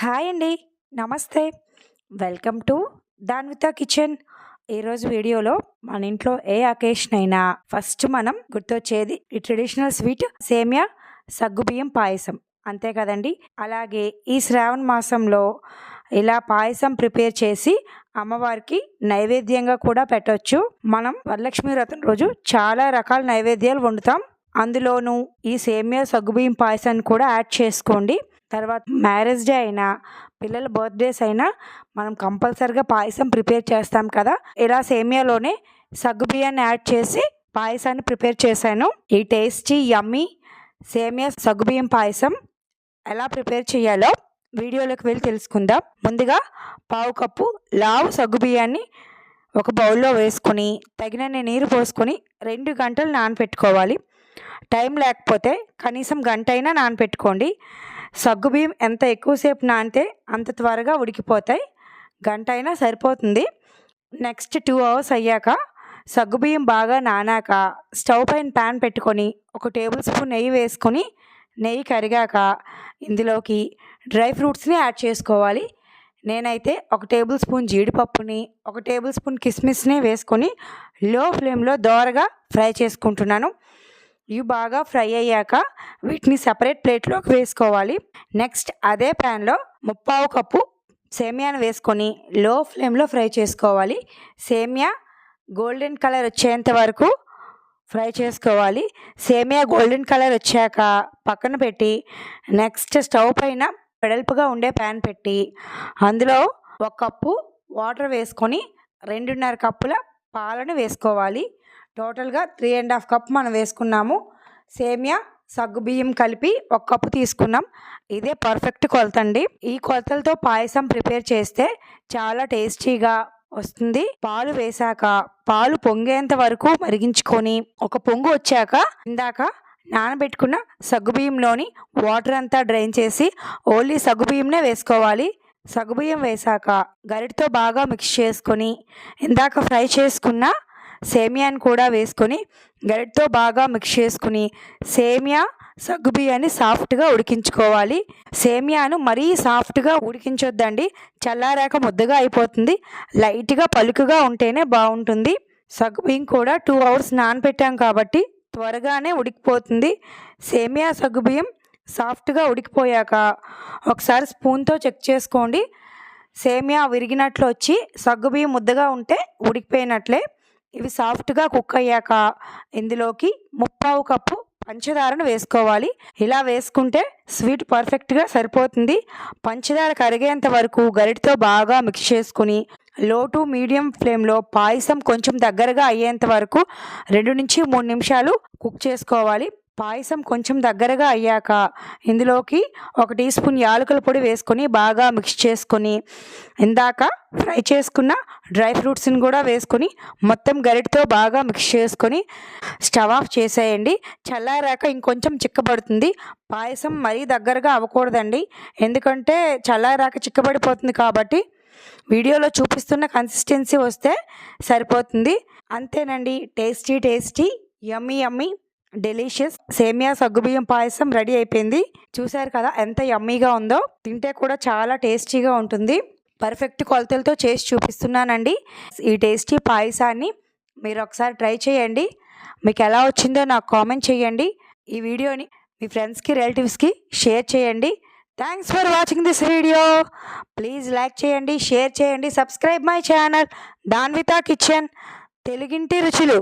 Hi అండి. నమస్తే. Welcome to Danvitha kitchen. ఈరోజు వీడియోలో మన ఇంట్లో ఏ అకేషన్ అయినా ఫస్ట్ మనం గుర్తొచ్చేది ఈ ట్రెడిషనల్ స్వీట్ సేమియా సగ్గుబియ్యం పాయసం. అంతే కదండి. అలాగే ఈ శ్రావణ మాసంలో ఇలా పాయసం ప్రిపేర్ చేసి అమ్మవారికి నైవేద్యంగా కూడా పెట్టవచ్చు మనం వరలక్ష్మి వ్రతం రోజు చాలా రకాల నైవేద్యాలు వండుతాం. అందులోనూ ఈ సేమియా సగ్గుబియ్యం పాయసాన్ని కూడా యాడ్ చేసుకోండి. తర్వాత మ్యారేజ్ డే అయినా పిల్లల బర్త్డేస్ అయినా మనం కంపల్సరిగా పాయసం ప్రిపేర్ చేస్తాం కదా. ఇలా సేమియాలోనే సగ్గుబియ్యాన్ని యాడ్ చేసి పాయసాన్ని ప్రిపేర్ చేశాను. ఈ టేస్టీ యమ్మీ సేమియా సగ్గుబియ్యం పాయసం ఎలా ప్రిపేర్ చేయాలో వీడియోలోకి వెళ్ళి తెలుసుకుందాం. ముందుగా పావు కప్పు లావు సగ్గుబియ్యాన్ని ఒక బౌల్లో వేసుకుని తగినన్ని నీరు పోసుకొని రెండు గంటలు నానపెట్టుకోవాలి. టైం లేకపోతే కనీసం గంట అయినా నానపెట్టుకోండి సగ్గుబియ్యం ఎంత ఎక్కువసేపు నానితే అంత త్వరగా ఉడికిపోతాయి. గంట అయినా సరిపోతుంది. నెక్స్ట్ టూ అవర్స్ అయ్యాక సగ్గుబియ్యం బాగా నానాక స్టవ్ పైన ప్యాన్ పెట్టుకొని ఒక టేబుల్ స్పూన్ నెయ్యి వేసుకొని నెయ్యి కరిగాక ఇందులోకి డ్రై ఫ్రూట్స్ని యాడ్ చేసుకోవాలి. నేనైతే ఒక టేబుల్ స్పూన్ జీడిపప్పుని ఒక టేబుల్ స్పూన్ కిస్మిస్ని వేసుకొని లో ఫ్లేమ్లో దోరగా ఫ్రై చేసుకుంటున్నాను. ఇవి బాగా ఫ్రై అయ్యాక వీటిని సపరేట్ ప్లేట్లోకి వేసుకోవాలి. నెక్స్ట్ అదే ప్యాన్లో ముప్పావు కప్పు సేమియాను వేసుకొని లో ఫ్లేమ్లో ఫ్రై చేసుకోవాలి. సేమియా గోల్డెన్ కలర్ వచ్చేంత వరకు ఫ్రై చేసుకోవాలి. సేమియా గోల్డెన్ కలర్ వచ్చాక పక్కన పెట్టి నెక్స్ట్ స్టవ్ పైన వెడల్పుగా ఉండే ప్యాన్ పెట్టి అందులో ఒక కప్పు వాటర్ వేసుకొని రెండున్నర కప్పుల పాలను వేసుకోవాలి. టోటల్గా త్రీ అండ్ హాఫ్ కప్ మనం వేసుకున్నాము. సేమియా సగ్గు బియ్యం కలిపి ఒక కప్పు తీసుకున్నాం. ఇదే పర్ఫెక్ట్ కొలత అండి. ఈ కొలతలతో పాయసం ప్రిపేర్ చేస్తే చాలా టేస్టీగా వస్తుంది. పాలు వేశాక పాలు పొంగేంత వరకు మరిగించుకొని ఒక పొంగు వచ్చాక ఇందాక నానబెట్టుకున్న సగ్గుబియ్యంలోని వాటర్ అంతా డ్రైన్ చేసి ఓన్లీ సగ్గుబియ్యంనే వేసుకోవాలి. సగ్గుబియ్యం వేశాక గరిటతో బాగా మిక్స్ చేసుకొని ఇందాక ఫ్రై చేసుకున్న సేమియాని కూడా వేసుకొని గరిటతో బాగా మిక్స్ చేసుకుని సేమియా సగ్గుబియ్యాన్ని సాఫ్ట్గా ఉడికించుకోవాలి. సేమియాను మరీ సాఫ్ట్గా ఉడికించొద్దండి. చల్లారాక ముద్దగా అయిపోతుంది. లైట్గా పలుకుగా ఉంటేనే బాగుంటుంది. సగ్గుబియ్యం కూడా టూ అవర్స్ నానపెట్టాం కాబట్టి త్వరగానే ఉడికిపోతుంది. సేమియా సగ్గుబియ్యం సాఫ్ట్గా ఉడికిపోయాక ఒకసారి స్పూన్తో చెక్ చేసుకోండి. సేమియా విరిగినట్లు వచ్చి సగ్గుబియ్యం ముద్దగా ఉంటే ఉడికిపోయినట్లే. ఇవి సాఫ్ట్గా కుక్ అయ్యాక ఇందులోకి ముప్పావు కప్పు పంచదారను వేసుకోవాలి. ఇలా వేసుకుంటే స్వీట్ పర్ఫెక్ట్గా సరిపోతుంది. పంచదార కరిగేంత వరకు గరిటతో బాగా మిక్స్ చేసుకుని లో టు మీడియం ఫ్లేమ్లో పాయసం కొంచెం దగ్గరగా అయ్యేంత వరకు రెండు నుంచి మూడు నిమిషాలు కుక్ చేసుకోవాలి. పాయసం కొంచెం దగ్గరగా అయ్యాక ఇందులోకి ఒక టీ స్పూన్ యాలకుల పొడి వేసుకొని బాగా మిక్స్ చేసుకొని ఇందాక ఫ్రై చేసుకున్న డ్రై ఫ్రూట్స్ని కూడా వేసుకొని మొత్తం గరిటతో బాగా మిక్స్ చేసుకొని స్టవ్ ఆఫ్ చేసేయండి. చల్లారాక ఇంకొంచెం చిక్కబడుతుంది. పాయసం మరీ దగ్గరగా అవ్వకూడదండి. ఎందుకంటే చల్లారాక చిక్కబడిపోతుంది కాబట్టి వీడియోలో చూపిస్తున్న కన్సిస్టెన్సీ వస్తే సరిపోతుంది. అంతేనండి. Tasty tasty yummy yummy. Delicious సేమియా సగ్గుబియ్యం పాయసం రెడీ అయిపోయింది. చూశారు కదా ఎంత యమ్మీగా ఉందో. తింటే కూడా చాలా టేస్టీగా ఉంటుంది. పర్ఫెక్ట్ కొలతలతో చేసి చూపిస్తున్నానండి. ఈ టేస్టీ పాయసాన్ని మీరు ఒకసారి ట్రై చేయండి. మీకు ఎలా వచ్చిందో నాకు కామెంట్ చేయండి. ఈ వీడియోని మీ ఫ్రెండ్స్కి రిలేటివ్స్కి షేర్ చేయండి. Thanks for watching this video please like చేయండి షేర్ చేయండి subscribe my channel Danvitha kitchen తెలుగింటి రుచులు.